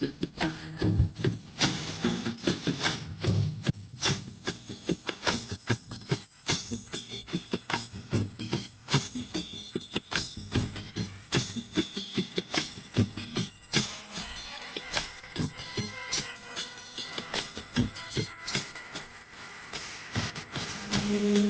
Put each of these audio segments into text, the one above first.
Thank mm -hmm. you.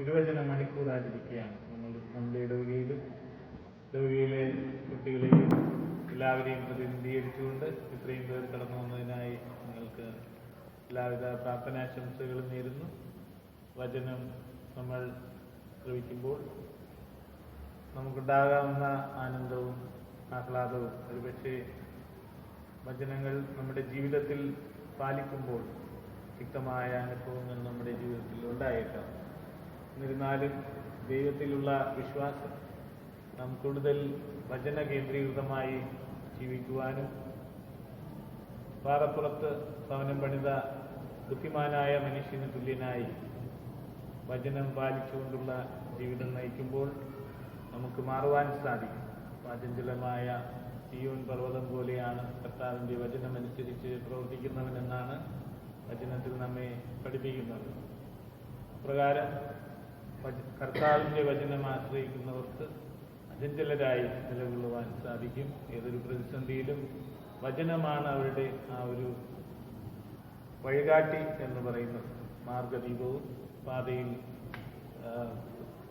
തിരുവചന മണിക്കൂർ ആചരിക്കുകയാണ് നമ്മൾ നമ്മുടെ ഇടവകയിലും ഇടവകയിലെ കുട്ടികളെയും എല്ലാവരെയും പ്രതിനിധീകരിച്ചുകൊണ്ട് ഇത്രയും പേർ കടന്നു വന്നതിനായി നിങ്ങൾക്ക് എല്ലാവിധ പ്രാർത്ഥനാശംസകളും നേരുന്നു. വചനം നമ്മൾ ശ്രവിക്കുമ്പോൾ നമുക്കുണ്ടാകാവുന്ന ആനന്ദവും ആഹ്ലാദവും. ഒരുപക്ഷെ വചനങ്ങൾ നമ്മുടെ ജീവിതത്തിൽ പാലിക്കുമ്പോൾ വ്യക്തമായ അനുഭവങ്ങൾ നമ്മുടെ ജീവിതത്തിൽ ഉണ്ടായേക്കാം. എന്നിരുന്നാലും ദൈവത്തിലുള്ള വിശ്വാസം നാം കൂടുതൽ വചന കേന്ദ്രീകൃതമായി ജീവിക്കുവാനും പാറപ്പുറത്ത് ഭവനം പണിത ബുദ്ധിമാനായ മനുഷ്യന് തുല്യനായി വചനം പാലിച്ചുകൊണ്ടുള്ള ജീവിതം നയിക്കുമ്പോൾ നമുക്ക് മാറുവാൻ സാധിക്കും. വാചഞ്ചലമായ സിയോൻ പർവതം പോലെയാണ് കർത്താവിന്റെ വചനമനുസരിച്ച് പ്രവർത്തിക്കുന്നവനെന്നാണ് വചനത്തിൽ നമ്മെ പഠിപ്പിക്കുന്നത്. പ്രകാരം കർത്താവിന്റെ വചനം ആശ്രയിക്കുന്നവർക്ക് അചഞ്ചലരായി നിലകൊള്ളുവാൻ സാധിക്കും. ഏതൊരു പ്രതിസന്ധിയിലും വചനമാണ് അവരുടെ ആ ഒരു വഴികാട്ടി എന്ന് പറയുന്നത്. മാർഗദീപവും പാതയിൽ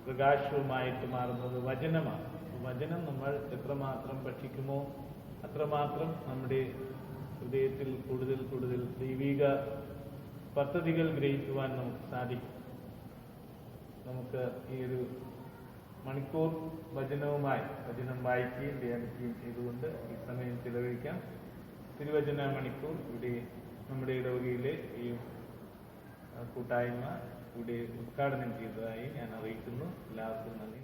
പ്രകാശവുമായിട്ട് മാറുന്നത് വചനമാണ്. വചനം നമ്മൾ എത്രമാത്രം ഭക്ഷിക്കുമോ അത്രമാത്രം നമ്മുടെ ഹൃദയത്തിൽ കൂടുതൽ കൂടുതൽ ദൈവിക പദ്ധതികൾ ഗ്രഹിക്കുവാൻ നമുക്ക് സാധിക്കും. നമുക്ക് ഈ ഒരു മണിക്കൂർ ഭജനവുമായി ഭജനം വായിക്കുകയും ധ്യാനിക്കുകയും ചെയ്തുകൊണ്ട് ഈ സമയം ചിലവഴിക്കാം. തിരുവചന മണിക്കൂർ ഇവിടെ നമ്മുടെ ഇടവകയിലെ ഈ കൂട്ടായ്മ ഇവിടെ ഉദ്ഘാടനം ചെയ്തതായി ഞാൻ അറിയിക്കുന്നു. എല്ലാവർക്കും നന്ദി.